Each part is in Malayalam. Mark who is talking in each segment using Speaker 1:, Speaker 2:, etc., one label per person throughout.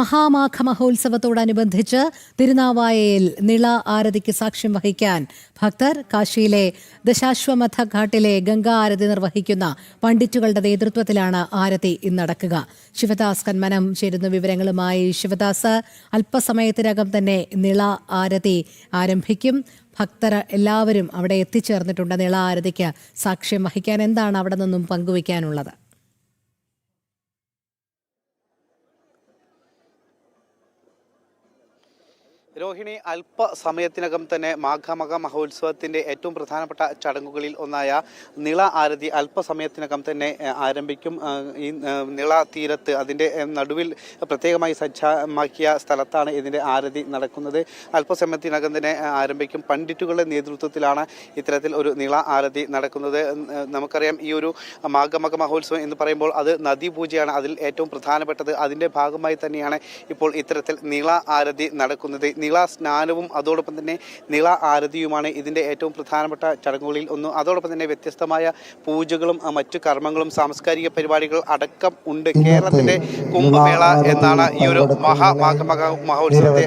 Speaker 1: മഹാമാഘ മഹോത്സവത്തോടനുബന്ധിച്ച് തിരുനാവായയിൽ നിള ആരതിക്ക് സാക്ഷ്യം വഹിക്കാൻ ഭക്തർ കാശിയിലെ ദശാശ്വമഥ ഘാട്ടിലെ ഗംഗാ ആരതി നിർവഹിക്കുന്ന പണ്ഡിറ്റുകളുടെ നേതൃത്വത്തിലാണ് ആരതി നടക്കുക. ശിവദാസ് കന്മനം ചേരുന്ന വിവരങ്ങളുമായി ശിവദാസ് അല്പസമയത്തിനകം തന്നെ നിള ആരതി ആരംഭിക്കും. ഭക്തർ എല്ലാവരും അവിടെ എത്തിച്ചേർന്നിട്ടുണ്ട് നിള ആരതിക്ക് സാക്ഷ്യം വഹിക്കാൻ. എന്താണ് അവിടെ നിന്നും പങ്കുവയ്ക്കാനുള്ളത്?
Speaker 2: രോഹിണി അല്പസമയത്തിനകം തന്നെ മാഘമക മഹോത്സവത്തിന്റെ ഏറ്റവും പ്രധാനപ്പെട്ട ചടങ്ങുകളിൽ ഒന്നായ നിള ആരതി അല്പസമയത്തിനകം തന്നെ ആരംഭിക്കും. ഈ നിള തീരത്ത് അതിന്റെ നടുവിൽ പ്രത്യേകമായി സജ്ജമാക്കിയ സ്ഥലത്താണ് ഇതിന്റെ ആരതി നടക്കുന്നത്. അല്പസമയത്തിനകം തന്നെ ആരംഭിക്കും. പണ്ഡിറ്റുകളുടെ നേതൃത്വത്തിലാണ് ഇത്തരത്തിൽ ഒരു നിള ആരതി നടക്കുന്നത്. നമുക്കറിയാം ഈ ഒരു മാഘമക മഹോത്സവം എന്ന് പറയുമ്പോൾ അത് നദീപൂജയാണ്. അതിൽ ഏറ്റവും പ്രധാനപ്പെട്ടത് അതിന്റെ ഭാഗമായി തന്നെയാണ് ഇപ്പോൾ ഇത്തരത്തിൽ നിള ആരതി നടക്കുന്നത്. നിള സ്നാനവും അതോടൊപ്പം തന്നെ നിള ആരതിയുമാണ് ഇതിന്റെ ഏറ്റവും പ്രധാനപ്പെട്ട ചടങ്ങുകളിൽ ഒന്ന്. അതോടൊപ്പം തന്നെ വ്യത്യസ്തമായ പൂജകളും മറ്റു കർമ്മങ്ങളും സാംസ്കാരിക പരിപാടികൾ അടക്കം ഉണ്ട്. കേരളത്തിന്റെ കുംഭമേള എന്നാണ് ഈ ഒരു മഹാ മഹാമാഘമക മഹോത്സവത്തെ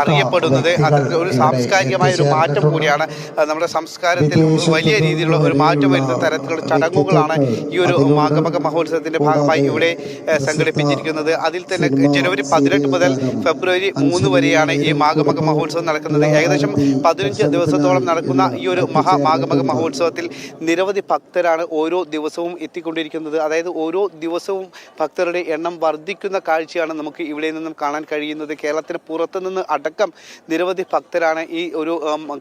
Speaker 2: അറിയപ്പെടുന്നത്. അത് ഒരു സാംസ്കാരികമായ ഒരു മാറ്റം കൂടിയാണ്. നമ്മുടെ സംസ്കാരത്തിൽ വലിയ രീതിയിലുള്ള ഒരു മാറ്റം വരുന്ന തരത്തിലുള്ള ചടങ്ങുകളാണ് ഈ ഒരു മാഘമക മഹോത്സവത്തിന്റെ ഭാഗമായി ഇവിടെ സംഘടിപ്പിച്ചിരിക്കുന്നത്. അതിൽ തന്നെ ജനുവരി പതിനെട്ട് മുതൽ ഫെബ്രുവരി മൂന്ന് വരെയാണ് ഈ മാഘമക മഹോത്സവം നടക്കുന്നത്. ഏകദേശം പതിനഞ്ച് ദിവസത്തോളം നടക്കുന്ന ഈ ഒരു മഹാമാഘമക മഹോത്സവത്തിൽ നിരവധി ഭക്തരാണ് ഓരോ ദിവസവും എത്തിക്കൊണ്ടിരിക്കുന്നത്. അതായത് ഓരോ ദിവസവും ഭക്തരുടെ എണ്ണം വർദ്ധിക്കുന്ന കാഴ്ചയാണ് നമുക്ക് ഇവിടെ നിന്നും കാണാൻ കഴിയുന്നത്. കേരളത്തിന് പുറത്തു നിന്ന് അടക്കം നിരവധി ഭക്തരാണ് ഈ ഒരു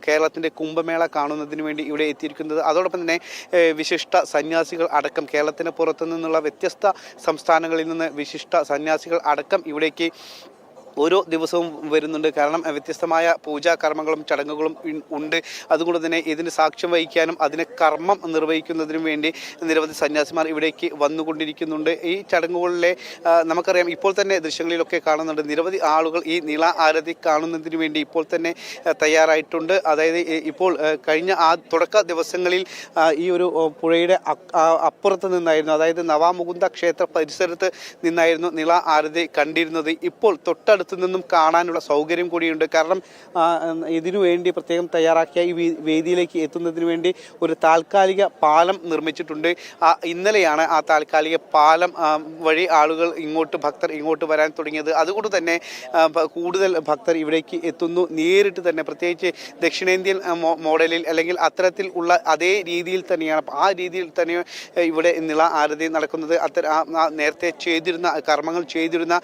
Speaker 2: കേരളത്തിന്റെ കുംഭമേള കാണുന്നതിന് വേണ്ടി ഇവിടെ എത്തിയിരിക്കുന്നത്. അതോടൊപ്പം തന്നെ വിശിഷ്ട സന്യാസികൾ അടക്കം കേരളത്തിന് പുറത്തു നിന്നുള്ള വ്യത്യസ്ത സംസ്ഥാനങ്ങളിൽ നിന്ന് വിശിഷ്ട സന്യാസികൾ അടക്കം ഇവിടേക്ക് ഓരോ ദിവസവും വരുന്നുണ്ട്. കാരണം വ്യത്യസ്തമായ പൂജാ കർമ്മങ്ങളും ചടങ്ങുകളും ഉണ്ട്. അതുകൊണ്ട് തന്നെ ഇതിന് സാക്ഷ്യം വഹിക്കാനും അതിന് കർമ്മം നിർവഹിക്കുന്നതിനും വേണ്ടി നിരവധി സന്യാസിമാർ ഇവിടേക്ക് വന്നുകൊണ്ടിരിക്കുന്നുണ്ട്. ഈ ചടങ്ങുകളിലെ നമുക്കറിയാം ഇപ്പോൾ തന്നെ ദൃശ്യങ്ങളിലൊക്കെ കാണുന്നുണ്ട്. നിരവധി ആളുകൾ ഈ നിള ആരതി കാണുന്നതിന് വേണ്ടി ഇപ്പോൾ തന്നെ തയ്യാറായിട്ടുണ്ട്. അതായത് ഇപ്പോൾ കഴിഞ്ഞ ആ തുടക്ക ദിവസങ്ങളിൽ ഈ ഒരു പുഴയുടെ അപ്പുറത്ത് നിന്നായിരുന്നു അതായത് നവാമുകുന്ദ ക്ഷേത്ര പരിസരത്ത് നിന്നായിരുന്നു നിള ആരതി കണ്ടിരുന്നത്. ഇപ്പോൾ തൊട്ടടുത്ത് നിന്നും കാണാനുള്ള സൗകര്യം കൂടിയുണ്ട്. കാരണം ഇതിനു വേണ്ടി പ്രത്യേകം തയ്യാറാക്കിയ ഈ വേദിയിലേക്ക് എത്തുന്നതിന് വേണ്ടി ഒരു താൽക്കാലിക പാലം നിർമ്മിച്ചിട്ടുണ്ട്. ഇന്നലെയാണ് ആ താൽക്കാലിക പാലം വഴി ആളുകൾ ഇങ്ങോട്ട് ഭക്തർ ഇങ്ങോട്ട് വരാൻ തുടങ്ങിയത്. അതുകൊണ്ട് തന്നെ കൂടുതൽ ഭക്തർ ഇവിടേക്ക് എത്തുന്നു. നേരിട്ട് തന്നെ പ്രത്യേകിച്ച് ദക്ഷിണേന്ത്യൻ മോഡലിൽ അല്ലെങ്കിൽ അത്തരത്തിൽ ഉള്ള അതേ രീതിയിൽ തന്നെയാണ് ആ രീതിയിൽ തന്നെ ഇവിടെ നിള ആരതി നടക്കുന്നത്. അത്തരം നേരത്തെ ചെയ്തിരുന്ന കർമ്മങ്ങൾ ചെയ്തിരുന്ന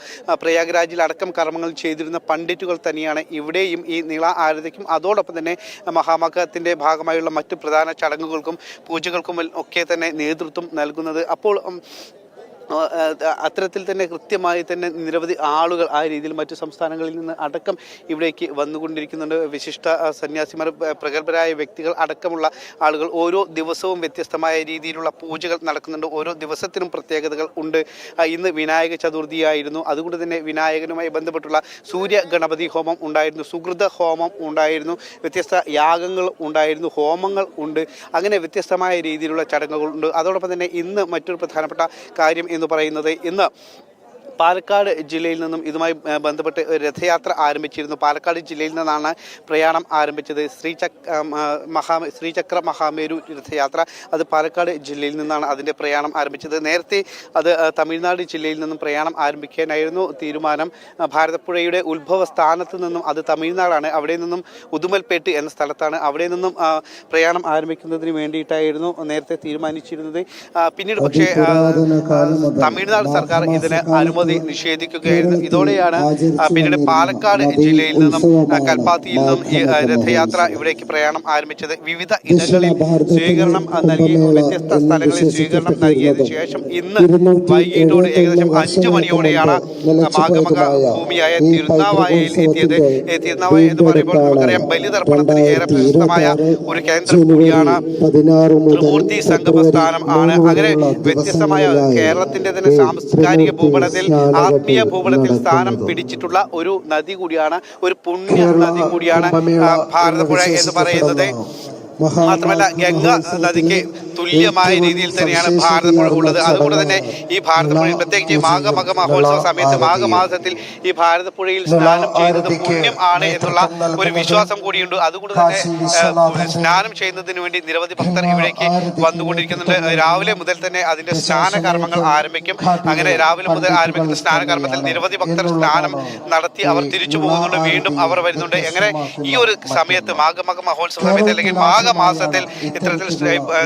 Speaker 2: പ്രയാഗ്രാജിൽ അടക്കം കർമ്മങ്ങൾ ചെയ്തിരുന്ന പണ്ഡിറ്റുകൾ തന്നെയാണ് ഇവിടെയും ഈ നീള ആരതിക്കും അതോടൊപ്പം തന്നെ മഹാമകത്തിന്റെ ഭാഗമായുള്ള മറ്റ് പ്രധാന ചടങ്ങുകൾക്കും പൂജകൾക്കും ഒക്കെ തന്നെ നേതൃത്വം നൽകുന്നത്. അപ്പോൾ അത്തരത്തിൽ തന്നെ കൃത്യമായി തന്നെ നിരവധി ആളുകൾ ആ രീതിയിൽ മറ്റു സംസ്ഥാനങ്ങളിൽ നിന്ന് അടക്കം ഇവിടേക്ക് വന്നുകൊണ്ടിരിക്കുന്നുണ്ട്. വിശിഷ്ട സന്യാസിമാർ പ്രഗത്ഭരായ വ്യക്തികൾ അടക്കമുള്ള ആളുകൾ ഓരോ ദിവസവും വ്യത്യസ്തമായ രീതിയിലുള്ള പൂജകൾ നടക്കുന്നുണ്ട്. ഓരോ ദിവസത്തിനും പ്രത്യേകതകൾ ഉണ്ട്. ഇന്ന് വിനായക ചതുർത്ഥിയായിരുന്നു. അതുകൊണ്ട് തന്നെ വിനായകനുമായി ബന്ധപ്പെട്ടുള്ള സൂര്യ ഗണപതി ഹോമം ഉണ്ടായിരുന്നു. സുഹൃത ഹോമം ഉണ്ടായിരുന്നു. വ്യത്യസ്ത യാഗങ്ങൾ ഉണ്ടായിരുന്നു. ഹോമങ്ങൾ ഉണ്ട്. അങ്ങനെ വ്യത്യസ്തമായ രീതിയിലുള്ള ചടങ്ങുകളുണ്ട് അതോടൊപ്പം തന്നെ ഇന്ന് മറ്റൊരു പ്രധാനപ്പെട്ട കാര്യം എന്ന് പറയുന്നത് ഇന്ന്. പാലക്കാട് ജില്ലയിൽ നിന്നും ഇതുമായി ബന്ധപ്പെട്ട് ഒരു രഥയാത്ര ആരംഭിച്ചിരുന്നു. പാലക്കാട് ജില്ലയിൽ നിന്നാണ് പ്രയാണം ആരംഭിച്ചത്. ശ്രീചക് മഹാ ശ്രീചക്ര മഹാമേരു രഥയാത്ര അത് പാലക്കാട് ജില്ലയിൽ നിന്നാണ് അതിന്റെ പ്രയാണം ആരംഭിച്ചത്. നേരത്തെ അത് തമിഴ്നാട് ജില്ലയിൽ നിന്നും പ്രയാണം ആരംഭിക്കാനായിരുന്നു തീരുമാനം. ഭാരതപ്പുഴയുടെ ഉത്ഭവ സ്ഥാനത്ത് നിന്നും അത് തമിഴ്നാടാണ്. അവിടെ നിന്നും ഉദുമൽപേട്ട് എന്ന സ്ഥലത്താണ് അവിടെ നിന്നും പ്രയാണം ആരംഭിക്കുന്നതിന് വേണ്ടിയിട്ടായിരുന്നു നേരത്തെ തീരുമാനിച്ചിരുന്നത്. പിന്നീട് പക്ഷേ തമിഴ്നാട് സർക്കാർ ഇതിന് അനുമതി നിഷേധിക്കുകയായിരുന്നു. ഇതോടെയാണ് പിന്നീട് പാലക്കാട് ജില്ലയിൽ നിന്നും കൽപ്പാത്തിയിൽ നിന്നും ഈ രഥയാത്ര ഇവിടേക്ക് പ്രയാണം ആരംഭിച്ചത്. വിവിധ ഇടങ്ങളിൽ സ്വീകരണം നൽകി വ്യത്യസ്ത സ്ഥലങ്ങളിൽ സ്വീകരണം നൽകിയതിനു ശേഷം ഇന്ന് വൈകിട്ടോട് ഏകദേശം അഞ്ചു മണിയോടെയാണ് മാഗമക ഭൂമിയായ തിരുനാവായയിൽ എത്തിയത്. തിരുനാവായ എന്ന് പറയുമ്പോൾ നമുക്കറിയാം ബലിതർപ്പണത്തിന് ഏറെ പ്രശസ്തമായ ഒരു കേന്ദ്രം കൂടിയാണ് ത്രിമൂർത്തി സംഗമസ്ഥാനം ആണ്. അങ്ങനെ വ്യത്യസ്തമായ കേരളത്തിന്റെ തന്നെ സാംസ്കാരിക ഭൂപടത്തിൽ ആത്മീയ ഭൂപടത്തിൽ സ്ഥാനം പിടിച്ചിട്ടുള്ള ഒരു നദി കൂടിയാണ് ഒരു പുണ്യ നദി കൂടിയാണ് ഭാരതപ്പുഴ എന്ന് പറയുന്നത്. മാത്രമല്ല ഗംഗ നദിക്ക് തുല്യമായ രീതിയിൽ തന്നെയാണ് ഭാരതപ്പുഴ ഉള്ളത്. അതുകൊണ്ട് തന്നെ ഈ ഭാരതപ്പുഴയിൽ പ്രത്യേകിച്ച് മാഘമക മഹോത്സവ സമയത്ത് മാഘമാസത്തിൽ ഈ ഭാരതപ്പുഴയിൽ സ്നാനം ചെയ്യുന്നത് പുണ്യം ആണ് എന്നുള്ള ഒരു വിശ്വാസം കൂടിയുണ്ട്. അതുകൊണ്ട് തന്നെ സ്നാനം ചെയ്യുന്നതിന് വേണ്ടി നിരവധി ഭക്തർ ഇവിടേക്ക് വന്നുകൊണ്ടിരിക്കുന്നുണ്ട്. രാവിലെ മുതൽ തന്നെ അതിന്റെ സ്നാന കർമ്മങ്ങൾ ആരംഭിക്കും. അങ്ങനെ രാവിലെ മുതൽ ആരംഭിക്കുന്ന സ്നാന കർമ്മത്തിൽ നിരവധി ഭക്തർ സ്നാനം നടത്തി അവർ തിരിച്ചു പോകുന്നുണ്ട്. വീണ്ടും അവർ വരുന്നുണ്ട്. എങ്ങനെ ഈ ഒരു സമയത്ത് മാഘമക മഹോത്സവ സമയത്ത് അല്ലെങ്കിൽ മാഘമാസത്തിൽ ഇത്തരത്തിൽ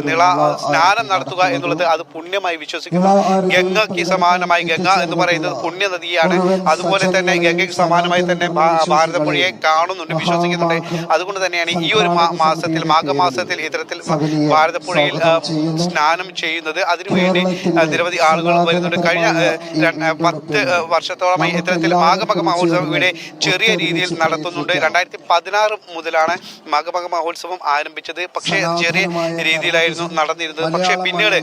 Speaker 2: നിള സ്നാനം നടത്തുക എന്നുള്ളത് അത് പുണ്യമായി വിശ്വസിക്കുന്നു. ഗംഗയ്ക്ക് സമാനമായി ഗംഗ എന്ന് പറയുന്നത് പുണ്യ നദിയാണ് അതുപോലെ തന്നെ ഗംഗയ്ക്ക് സമാനമായി തന്നെ ഭാരതപ്പുഴയെ കാണുന്നുണ്ട് വിശ്വസിക്കുന്നുണ്ട്. അതുകൊണ്ട് തന്നെയാണ് ഈ ഒരു മാസത്തിൽ മാഘമാസത്തിൽ ഇത്തരത്തിൽ ഭാരതപ്പുഴയിൽ സ്നാനം ചെയ്യുന്നത് അതിനുവേണ്ടി നിരവധി ആളുകൾ വരുന്നുണ്ട്. കഴിഞ്ഞ പത്ത് വർഷത്തോളമായി ഇത്തരത്തിൽ മാഘമക മഹോത്സവം ഇവിടെ ചെറിയ രീതിയിൽ നടത്തുന്നുണ്ട്. രണ്ടായിരത്തി പതിനാറ് മുതലാണ് മാഘമക മഹോത്സവം ആരംഭിച്ചത്. പക്ഷേ ചെറിയ രീതിയിലായിരുന്നു നടന്നിരുന്നത്. പക്ഷേ പിന്നീട്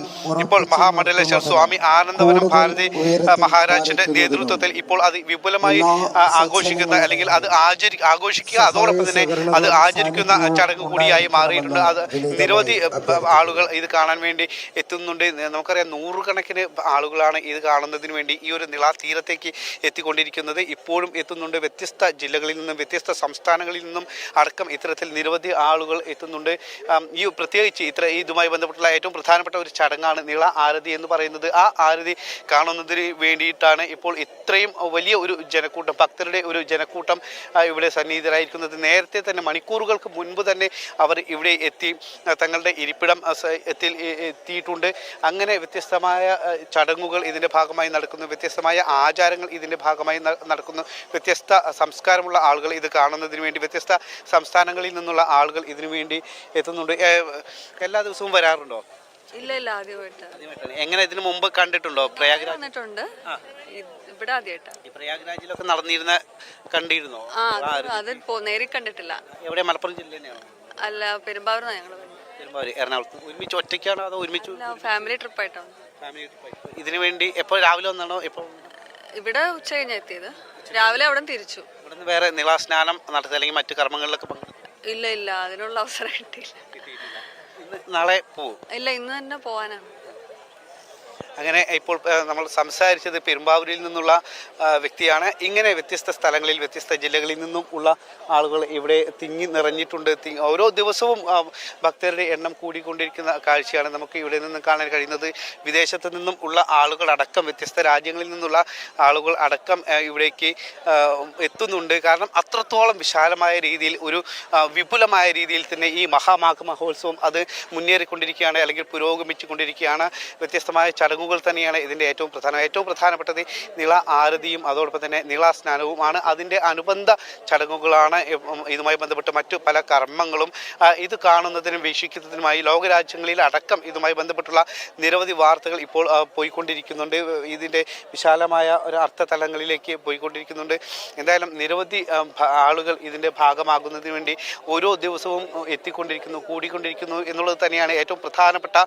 Speaker 2: ഇപ്പോൾ മഹാമണ്ഡലേശ്വർ സ്വാമി ആനന്ദവനം ഭാരതി മഹാരാജന്റെ നേതൃത്വത്തിൽ ഇപ്പോൾ അത് വിപുലമായി ആഘോഷിക്കുന്ന അല്ലെങ്കിൽ അത് ആചരി ആഘോഷിക്കുക. അതോടൊപ്പം തന്നെ അത് ആചരിക്കുന്ന ചടങ്ങ് കൂടിയായി മാറിയിട്ടുണ്ട്. അത് നിരവധി ആളുകൾ ഇത് കാണാൻ വേണ്ടി എത്തുന്നുണ്ട്. നമുക്കറിയാം നൂറുകണക്കിന് ആളുകളാണ് ഇത് കാണുന്നതിന് വേണ്ടി ഈ ഒരു നിള തീരത്തേക്ക് എത്തിക്കൊണ്ടിരിക്കുന്നത്. ഇപ്പോഴും എത്തുന്നുണ്ട് വ്യത്യസ്ത ജില്ലകളിൽ നിന്നും വ്യത്യസ്ത സംസ്ഥാനങ്ങളിൽ നിന്നും അടക്കം ഇത്തരത്തിൽ നിരവധി ആളുകൾ എത്തുന്നുണ്ട്. ആം, ഈ പ്രത്യേകിച്ച് ഇത്ര ഇതുമായി ബന്ധപ്പെട്ടുള്ള ഏറ്റവും പ്രധാനപ്പെട്ട ഒരു ചടങ്ങാണ് നീള ആരതി എന്ന് പറയുന്നത്. ആ ആരതി കാണുന്നതിന് വേണ്ടിയിട്ടാണ് ഇപ്പോൾ ഇത്രയും വലിയ ഒരു ജനക്കൂട്ടം ഭക്തരുടെ ഒരു ജനക്കൂട്ടം ഇവിടെ സന്നിഹിതരായിരിക്കുന്നത്. നേരത്തെ തന്നെ മണിക്കൂറുകൾക്ക് മുൻപ് തന്നെ അവർ ഇവിടെ എത്തി തങ്ങളുടെ ഇരിപ്പിടം എത്തി എത്തിയിട്ടുണ്ട്. അങ്ങനെ വ്യത്യസ്തമായ ചടങ്ങുകൾ ഇതിന്റെ ഭാഗമായി നടക്കുന്നു. വ്യത്യസ്തമായ ആചാരങ്ങൾ ഇതിന്റെ ഭാഗമായി നടക്കുന്നു. വ്യത്യസ്ത സംസ്കാരമുള്ള ആളുകൾ ഇത് കാണുന്നതിന് വേണ്ടി വ്യത്യസ്ത സംസ്ഥാനങ്ങളിൽ നിന്നുള്ള ആളുകൾ ഇതിനു വേണ്ടി എത്തുന്നുണ്ട്. എല്ലാ ദിവസവും വരാറുണ്ടോ?
Speaker 3: ഇല്ല ഇല്ല ആദ്യമായിട്ട്.
Speaker 2: ആദ്യമായിട്ടാണ്. എങ്ങനെ ഇതിനു മുമ്പ് കണ്ടിട്ടുണ്ടോ പ്രയാഗ്രാജ്?
Speaker 3: വന്നിട്ടുണ്ട് ഇ- ഇവിടെ ആദ്യമായിട്ടാണ്
Speaker 2: ഈ പ്രയാഗ്രാജിലൊക്കെ നടന്നിരുന്ന കണ്ടിരുന്നോ?
Speaker 3: ആ അത് അത് പോ നേരി കണ്ടിട്ടില്ല.
Speaker 2: എവിടെ? മലപ്പുറം ജില്ല തന്നെയാണോ
Speaker 3: അല്ല പെരുമ്പാവൂർന്നാ ഞങ്ങൾ
Speaker 2: പെരുമ്പാവൂര് എറണാകുളത്ത്. ഒരുമിച്ച് ഒറ്റയ്ക്കാണോ അതോ ഒരുമിച്ച്
Speaker 3: ഫാമിലി ട്രിപ്പായിട്ടാണ്
Speaker 2: ഫാമിലി ട്രിപ്പ് ഇതിനു വേണ്ടി എപ്പോൾ രാവിലെ വന്നാണോ? എപ്പോൾ
Speaker 3: ഇവിടെ ഉച്ച കഴിഞ്ഞാ എത്തിയത്. രാവിലെ അവിടെ തിരിച്ചു.
Speaker 2: ഇവിടുന്ന് വേറെ നിളാ സ്നാനം നടത്തി അല്ലെങ്കിൽ മറ്റു കർമ്മങ്ങളിലൊക്കെ
Speaker 3: ഇല്ല ഇല്ല അതിനുള്ള അവസരം കിട്ടിയില്ല.
Speaker 2: ഇന്ന് നാളെ പോവും?
Speaker 3: ഇല്ല ഇന്ന് തന്നെ പോവാനാണ്.
Speaker 2: അങ്ങനെ ഇപ്പോൾ നമ്മൾ സംസാരിച്ചത് പെരുമ്പാവൂരിൽ നിന്നുള്ള വ്യക്തിയാണ്. ഇങ്ങനെ വ്യത്യസ്ത സ്ഥലങ്ങളിൽ വ്യത്യസ്ത ജില്ലകളിൽ നിന്നും ഉള്ള ആളുകൾ ഇവിടെ തിങ്ങി നിറഞ്ഞിട്ടുണ്ട്. ഓരോ ദിവസവും ഭക്തരുടെ എണ്ണം കൂടിക്കൊണ്ടിരിക്കുന്ന കാഴ്ചയാണ് നമുക്ക് ഇവിടെ നിന്ന് കാണാൻ കഴിയുന്നത്. വിദേശത്തു നിന്നും ഉള്ള ആളുകൾ അടക്കം വ്യത്യസ്ത രാജ്യങ്ങളിൽ നിന്നുള്ള ആളുകൾ അടക്കം ഇവിടേക്ക് എത്തുന്നുണ്ട്. കാരണം അത്രത്തോളം വിശാലമായ രീതിയിൽ ഒരു വിപുലമായ രീതിയിൽ തന്നെ ഈ മഹാമാഘ മഹോത്സവം അത് മുന്നേറിക്കൊണ്ടിരിക്കുകയാണ് അല്ലെങ്കിൽ പുരോഗമിച്ചു കൊണ്ടിരിക്കുകയാണ് വ്യത്യസ്തമായ ചടങ്ങുകൾ തന്നെയാണ് ഇതിന്റെ ഏറ്റവും പ്രധാനം. ഏറ്റവും പ്രധാനപ്പെട്ടത് നിള ആരതിയും അതോടൊപ്പം തന്നെ നിള സ്നാനവുമാണ്. അതിന്റെ അനുബന്ധ ചടങ്ങുകളാണ് ഇതുമായി ബന്ധപ്പെട്ട് മറ്റു പല കർമ്മങ്ങളും ഇത് കാണുന്നതിനും വീക്ഷിക്കുന്നതിനുമായി ലോകരാജ്യങ്ങളിൽ അടക്കം ഇതുമായി ബന്ധപ്പെട്ടുള്ള നിരവധി വാർത്തകൾ ഇപ്പോൾ പോയിക്കൊണ്ടിരിക്കുന്നുണ്ട്. ഇതിന്റെ വിശാലമായ ഒരു അർത്ഥതലങ്ങളിലേക്ക് പോയിക്കൊണ്ടിരിക്കുന്നുണ്ട്. എന്തായാലും നിരവധി ആളുകൾ ഇതിന്റെ ഭാഗമാകുന്നതിന് വേണ്ടി ഓരോ ദിവസവും എത്തിക്കൊണ്ടിരിക്കുന്നു കൂടിക്കൊണ്ടിരിക്കുന്നു എന്നുള്ളത് തന്നെയാണ് ഏറ്റവും പ്രധാനപ്പെട്ട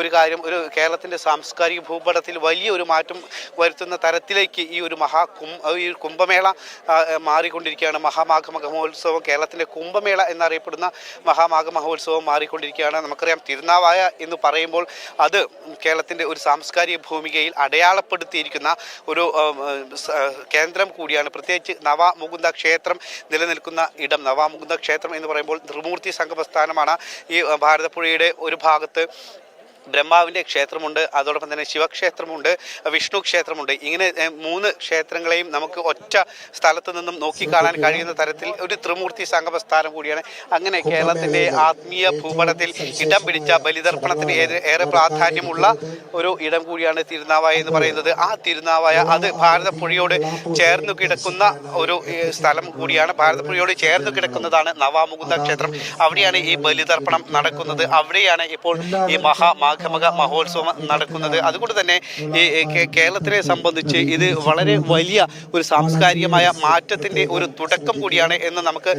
Speaker 2: ഒരു കാര്യം. ഒരു കേരളത്തിന്റെ സാംസ്കാരിക ഭൂപടത്തിൽ വലിയ ഒരു മാറ്റം വരുത്തുന്ന തരത്തിലേക്ക് ഈ ഒരു മഹാ കും ഈ കുംഭമേള മാറിക്കൊണ്ടിരിക്കുകയാണ്. മഹാമാഘ മഹോത്സവം കേരളത്തിന്റെ കുംഭമേള എന്നറിയപ്പെടുന്ന മഹാമാഘ മഹോത്സവം മാറിക്കൊണ്ടിരിക്കുകയാണ്. നമുക്കറിയാം തിരുനാവായ എന്ന് പറയുമ്പോൾ അത് കേരളത്തിന്റെ ഒരു സാംസ്കാരിക ഭൂമികയിൽ അടയാളപ്പെടുത്തിയിരിക്കുന്ന ഒരു കേന്ദ്രം കൂടിയാണ്. പ്രത്യേകിച്ച് നവാമുകുന്ദ ക്ഷേത്രം നിലനിൽക്കുന്ന ഇടം. നവാമുകുന്ദ ക്ഷേത്രം എന്ന് പറയുമ്പോൾ ത്രിമൂർത്തി സംഗമസ്ഥാനമാണ്. ഈ ഭാരതപ്പുഴയുടെ ഒരു ഭാഗത്ത് ബ്രഹ്മാവിന്റെ ക്ഷേത്രമുണ്ട് അതോടൊപ്പം തന്നെ ശിവക്ഷേത്രമുണ്ട് വിഷ്ണു ക്ഷേത്രമുണ്ട്. ഇങ്ങനെ മൂന്ന് ക്ഷേത്രങ്ങളെയും നമുക്ക് ഒറ്റ സ്ഥലത്ത് നിന്നും നോക്കിക്കാണാൻ കഴിയുന്ന തരത്തിൽ ഒരു ത്രിമൂർത്തി സംഗമ സ്ഥാനം കൂടിയാണ്. അങ്ങനെ കേരളത്തിന്റെ ആത്മീയ ഭൂപടത്തിൽ ഇടം പിടിച്ച ബലിതർപ്പണത്തിന് ഏറെ പ്രാധാന്യമുള്ള ഒരു ഇടം കൂടിയാണ് തിരുനാവായ എന്ന് പറയുന്നത്. ആ തിരുനാവായ അത് ഭാരതപ്പുഴയോട് ചേർന്ന് കിടക്കുന്ന ഒരു സ്ഥലം കൂടിയാണ്. ഭാരതപ്പുഴയോട് ചേർന്ന് കിടക്കുന്നതാണ് നവാമുകുന്ദ ക്ഷേത്രം. അവിടെയാണ് ഈ ബലിതർപ്പണം നടക്കുന്നത്. അവിടെയാണ് ഇപ്പോൾ ഈ മഹാമാഘ മാഘമക മഹോത്സവം നടക്കുന്നത്. അതുകൊണ്ട് തന്നെ ഈ കേരളത്തിനെ സംബന്ധിച്ച് ഇത് വളരെ വലിയ ഒരു സാംസ്കാരികമായ മാറ്റത്തിന്റെ ഒരു തുടക്കം കൂടിയാണ് എന്ന് നമുക്ക്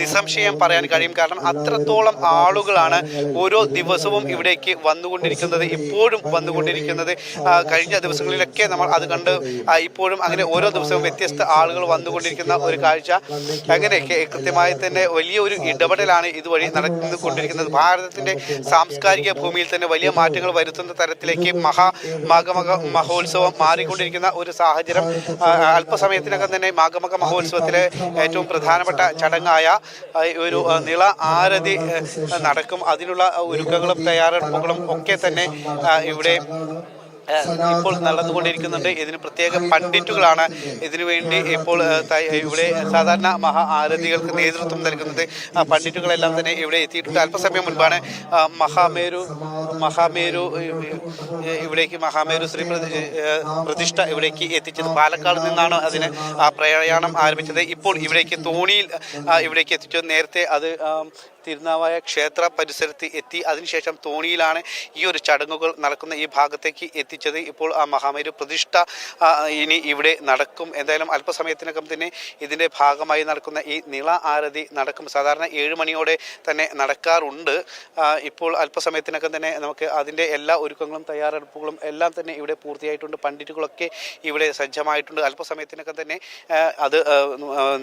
Speaker 2: നിസംശയം പറയാൻ കഴിയും. കാരണം അത്രത്തോളം ആളുകളാണ് ഓരോ ദിവസവും ഇവിടേക്ക് വന്നുകൊണ്ടിരിക്കുന്നത് ഇപ്പോഴും വന്നുകൊണ്ടിരിക്കുന്നത്. കഴിഞ്ഞ ദിവസങ്ങളിലൊക്കെ നമ്മൾ അത് കണ്ട് ഇപ്പോഴും അങ്ങനെ ഓരോ ദിവസവും വ്യത്യസ്ത ആളുകൾ വന്നുകൊണ്ടിരിക്കുന്ന ഒരു കാഴ്ച. അങ്ങനെ കൃത്യമായി തന്നെ വലിയൊരു ഇടപെടലാണ് ഇതുവഴി നടന്നുകൊണ്ടിരിക്കുന്നത്. ഭാരതത്തിന്റെ സാംസ്കാരിക ഭൂമിയിൽ തന്നെ വലിയ മാറ്റങ്ങൾ വരുത്തുന്ന തരത്തിലേക്ക് മഹാ മാഘമക മഹോത്സവം മാറിക്കൊണ്ടിരിക്കുന്ന ഒരു സാഹചര്യം അല്പസമയത്തിനകം തന്നെ മാഘമക മഹോത്സവത്തിലെ ഏറ്റവും പ്രധാനപ്പെട്ട ചടങ്ങായ ഒരു നിള ആരതി നടക്കും. അതിനുള്ള ഒരുക്കങ്ങളും തയ്യാറെടുപ്പുകളും ഒക്കെ തന്നെ ഇവിടെ ഇപ്പോൾ നടന്നുകൊണ്ടിരിക്കുന്നുണ്ട്. ഇതിന് പ്രത്യേക പണ്ഡിറ്റുകളാണ് ഇതിനു വേണ്ടി ഇപ്പോൾ ഇവിടെ സാധാരണ മഹാ ആരതികൾക്ക് നേതൃത്വം നൽകുന്നത് ആ, പണ്ഡിറ്റുകളെല്ലാം തന്നെ ഇവിടെ എത്തിയിട്ടുണ്ട്. അല്പസമയം മുൻപാണ് മഹാമേരു മഹാമേരു ഇവിടേക്ക് മഹാമേരു ശ്രീ പ്രതിഷ്ഠ ഇവിടേക്ക് എത്തിച്ചത്. പാലക്കാട് നിന്നാണ് അതിന് ആ പ്രയാണം ആരംഭിച്ചത്. ഇപ്പോൾ ഇവിടേക്ക് തോണിയിൽ ഇവിടേക്ക് എത്തിച്ചു നേരത്തെ അത് തിരുനാവായ ക്ഷേത്ര പരിസരത്ത് എത്തി. അതിനുശേഷം തോണിയിലാണ് ഈ ഒരു ചടങ്ങുകൾ നടക്കുന്ന ഈ ഭാഗത്തേക്ക് എത്തിച്ചത്. ഇപ്പോൾ ആ മഹാമേരു പ്രതിഷ്ഠ ഇനി ഇവിടെ നടക്കും. എന്തായാലും അല്പസമയത്തിനകം തന്നെ ഇതിന്റെ ഭാഗമായി നടക്കുന്ന ഈ നിള ആരതി നടക്കും. സാധാരണ ഏഴ് മണിയോടെ തന്നെ നടക്കാറുണ്ട്. ഇപ്പോൾ അല്പസമയത്തിനകം തന്നെ നമുക്ക് അതിന്റെ എല്ലാ ഒരുക്കങ്ങളും തയ്യാറെടുപ്പുകളും എല്ലാം തന്നെ ഇവിടെ പൂർത്തിയായിട്ടുണ്ട്. പണ്ഡിറ്റുകളൊക്കെ ഇവിടെ സജ്ജമായിട്ടുണ്ട്. അല്പസമയത്തിനകം തന്നെ അത്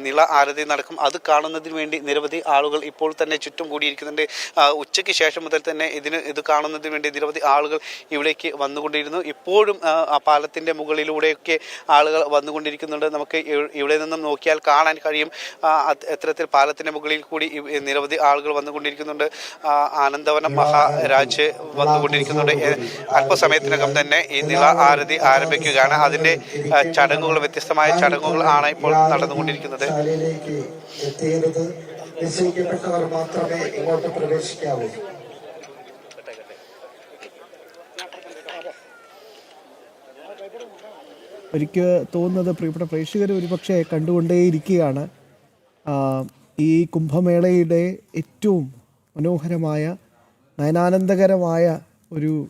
Speaker 2: നിള ആരതി നടക്കും. അത് കാണുന്നതിന് വേണ്ടി നിരവധി ആളുകൾ ഇപ്പോൾ തന്നെ ചുറ്റും കൂടിയിരിക്കുന്നുണ്ട്. ഉച്ചയ്ക്ക് ശേഷം മുതൽ തന്നെ ഇതിന് ഇത് കാണുന്നതിന് വേണ്ടി നിരവധി ആളുകൾ ഇവിടേക്ക് വന്നുകൊണ്ടിരുന്നു. ഇപ്പോഴും ആ, പാലത്തിന്റെ മുകളിലൂടെയൊക്കെ ആളുകൾ വന്നുകൊണ്ടിരിക്കുന്നുണ്ട്. നമുക്ക് ഇവിടെ നിന്നും നോക്കിയാൽ കാണാൻ കഴിയും. എത്രത്തിൽ എത്തരത്തിൽ പാലത്തിന്റെ മുകളിൽ കൂടി നിരവധി ആളുകൾ വന്നുകൊണ്ടിരിക്കുന്നുണ്ട്. ആനന്ദവനം മഹാരാജ് വന്നുകൊണ്ടിരിക്കുന്നുണ്ട്. അല്പസമയത്തിനകം തന്നെ ഈ നിള ആരതി ആരംഭിക്കുകയാണ്. അതിന്റെ ചടങ്ങുകൾ വ്യത്യസ്തമായ ചടങ്ങുകൾ ആണ് ഇപ്പോൾ നടന്നുകൊണ്ടിരിക്കുന്നത്.
Speaker 4: എത്തിയത് നിശ്ചയിക്കപ്പെട്ടവർ മാത്രമേ ഇങ്ങോട്ട് പ്രവേശിക്കാവൂ.
Speaker 5: എനിക്ക് തോന്നുന്നത് പ്രിയപ്പെട്ട പ്രേക്ഷകർ ഒരുപക്ഷെ കണ്ടുകൊണ്ടേയിരിക്കുകയാണ്. ഈ കുംഭമേളയുടെ ഏറ്റവും മനോഹരമായ നയനാനന്ദകരമായ ഒരു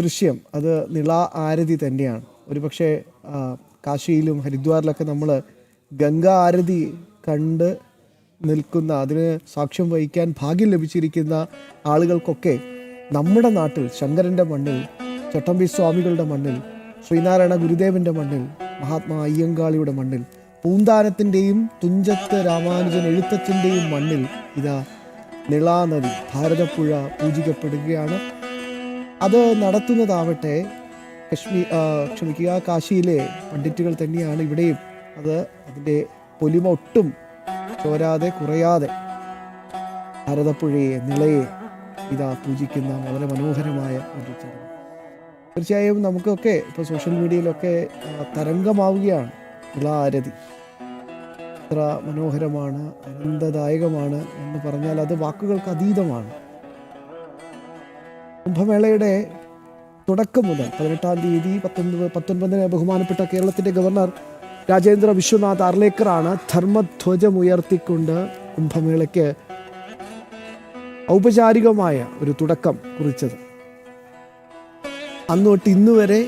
Speaker 5: ദൃശ്യം. അത് നിള ആരതി തന്നെയാണ്. ഒരുപക്ഷെ കാശിയിലും ഹരിദ്വാറിലൊക്കെ നമ്മൾ ഗംഗ ആരതി കണ്ട് നിൽക്കുന്ന അതിന് സാക്ഷ്യം വഹിക്കാൻ ഭാഗ്യം ലഭിച്ചിരിക്കുന്ന ആളുകൾക്കൊക്കെ നമ്മുടെ നാട്ടിൽ ശങ്കരന്റെ മണ്ണിൽ ചട്ടമ്പി സ്വാമികളുടെ മണ്ണിൽ ശ്രീനാരായണ ഗുരുദേവന്റെ മണ്ണിൽ മഹാത്മാ അയ്യങ്കാളിയുടെ മണ്ണിൽ പൂന്താനത്തിന്റെയും തുഞ്ചത്ത് രാമാനുജൻ എഴുത്തച്ഛന്റെയും മണ്ണിൽ ഇതാ നിളാനദി ഭാരതപ്പുഴ പൂജിക്കപ്പെടുകയാണ്. അത് നടത്തുന്നതാവട്ടെ കശ്മീർ ക്ഷമിക്കുക കാശിയിലെ പണ്ഡിറ്റുകൾ തന്നെയാണ് ഇവിടെയും. അത് അതിന്റെ പൊലിമ ഒട്ടും ചോരാതെ കുറയാതെ ഭാരതപ്പുഴയെ നിളയെ ഇതാ പൂജിക്കുന്ന വളരെ മനോഹരമായ ഒരു ചടങ്ങ്. തീർച്ചയായും നമുക്കൊക്കെ ഇപ്പോൾ സോഷ്യൽ മീഡിയയിലൊക്കെ തരംഗമാവുകയാണ്. നിള ആരതി എത്ര മനോഹരമാണ് ആനന്ദദായകമാണ് എന്ന് പറഞ്ഞാൽ അത് വാക്കുകൾക്ക് അതീതമാണ്. കുംഭമേളയുടെ തുടക്കം മുതൽ പതിനെട്ടാം തീയതി പത്തൊൻപത് പത്തൊൻപതിന് ബഹുമാനപ്പെട്ട കേരളത്തിന്റെ ഗവർണർ രാജേന്ദ്ര വിശ്വനാഥ് അർലേക്കറാണ് ധർമ്മധ്വജമുയർത്തിക്കൊണ്ട് കുംഭമേളയ്ക്ക് ഔപചാരികമായ ഒരു തുടക്കം കുറിച്ചത്. അന്ന് തൊട്ട് ഇന്ന് വരെ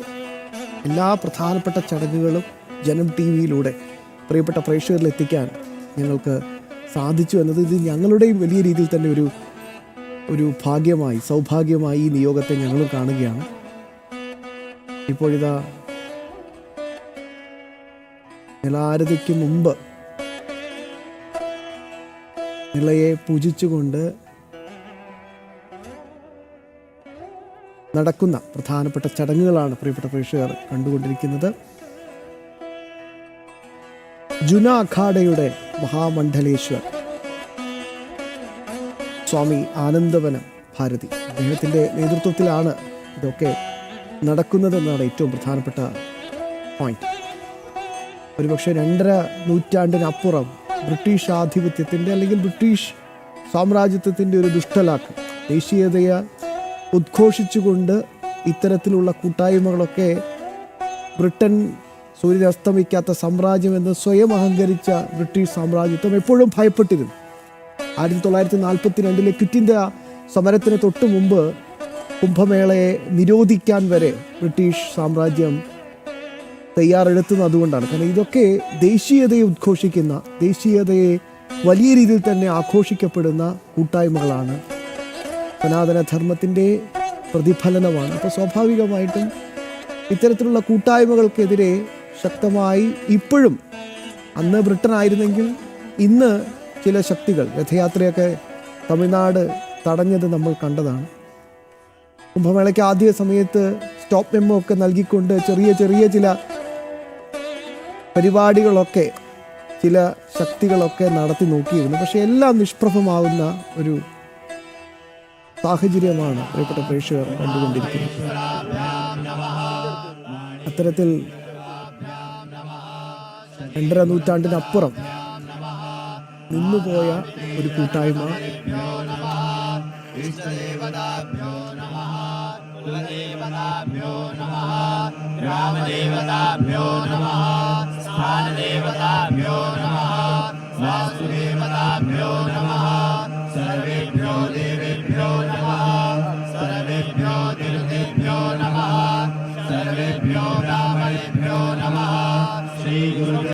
Speaker 5: എല്ലാ പ്രധാനപ്പെട്ട ചടങ്ങുകളും ജനം ടി വിയിലൂടെ പ്രിയപ്പെട്ട പ്രേക്ഷകരിൽ എത്തിക്കാൻ ഞങ്ങൾക്ക് സാധിച്ചു എന്നത് ഇത് ഞങ്ങളുടെയും വലിയ രീതിയിൽ തന്നെ ഒരു ഒരു ഭാഗ്യമായി സൗഭാഗ്യമായി ഈ നിയോഗത്തെ ഞങ്ങളും കാണുകയാണ്. ഇപ്പോഴിതാ നിലാരതിക്ക് മുമ്പ് നിളയെ പൂജിച്ചുകൊണ്ട് നടക്കുന്ന പ്രധാനപ്പെട്ട ചടങ്ങുകളാണ് പ്രിയപ്പെട്ട പ്രേക്ഷകർ കണ്ടുകൊണ്ടിരിക്കുന്നത്. ജുന അഖാഡയുടെ മഹാമണ്ഡലേശ്വർ. സ്വാമി ആനന്ദവനം ഭാരതി. അദ്ദേഹത്തിന്റെ നേതൃത്വത്തിലാണ് ഇതൊക്കെ നടക്കുന്നതെന്നാണ് ഏറ്റവും പ്രധാനപ്പെട്ട പോയിന്റ് ഒരുപക്ഷെ രണ്ടര നൂറ്റാണ്ടിനപ്പുറം ബ്രിട്ടീഷ് ആധിപത്യത്തിന്റെ അല്ലെങ്കിൽ ബ്രിട്ടീഷ് സാമ്രാജ്യത്വത്തിന്റെ ഒരു ദുഷ്ടലാക്ക് ദേശീയതയെ ഉദ്ഘോഷിച്ചുകൊണ്ട് ഇത്തരത്തിലുള്ള കൂട്ടായ്മകളൊക്കെ ബ്രിട്ടൻ സൂര്യൻ അസ്തമിക്കാത്ത സാമ്രാജ്യം എന്ന് സ്വയം അഹങ്കരിച്ച ബ്രിട്ടീഷ് സാമ്രാജ്യത്വം എപ്പോഴും ഭയപ്പെട്ടിരുന്നു. ആയിരത്തി തൊള്ളായിരത്തി നാൽപ്പത്തി രണ്ടിലെ ക്വിറ്റ് ഇന്ത്യ സമരത്തിന് തൊട്ടു മുമ്പ് കുംഭമേളയെ നിരോധിക്കാൻ വരെ ബ്രിട്ടീഷ് സാമ്രാജ്യം തയ്യാറെടുത്തുന്നത് അതുകൊണ്ടാണ്. കാരണം ഇതൊക്കെ ദേശീയതയെ ഉദ്ഘോഷിക്കുന്ന ദേശീയതയെ വലിയ രീതിയിൽ തന്നെ ആഘോഷിക്കപ്പെടുന്ന കൂട്ടായ്മകളാണ്. സനാതന ധർമ്മത്തിന്റെ പ്രതിഫലനമാണ്. അപ്പോൾ സ്വാഭാവികമായിട്ടും ഇത്തരത്തിലുള്ള കൂട്ടായ്മകൾക്കെതിരെ ശക്തമായി ഇപ്പോഴും അന്ന് ബ്രിട്ടൻ ആയിരുന്നെങ്കിൽ ഇന്ന് ചില ശക്തികൾ രഥയാത്രയൊക്കെ തമിഴ്നാട് തടഞ്ഞത് നമ്മൾ കണ്ടതാണ്. കുംഭമേളയ്ക്ക് ആദ്യ സമയത്ത് സ്റ്റോപ്പ് മെമ്മോ ഒക്കെ നൽകിക്കൊണ്ട് ചെറിയ ചെറിയ ചില പരിപാടികളൊക്കെ ചില ശക്തികളൊക്കെ നടത്തി നോക്കിയിരുന്നു. പക്ഷേ എല്ലാം നിഷ്പ്രഭമാവുന്ന ഒരു സാഹചര്യമാണ് പ്രിയപ്പെട്ട പ്രേക്ഷകർ കണ്ടുകൊണ്ടിരിക്കുന്നത്. അത്തരത്തിൽ രണ്ടര നൂറ്റാണ്ടിനപ്പുറം നിന്നുപോയ ഒരു കൂട്ടായ്മ
Speaker 6: രാമദേവതാഭ്യോ നമ. രാമദേവതാഭ്യോ നമ स्थानदेवताभ्यो नमः। वासुदेवताभ्यो नमः।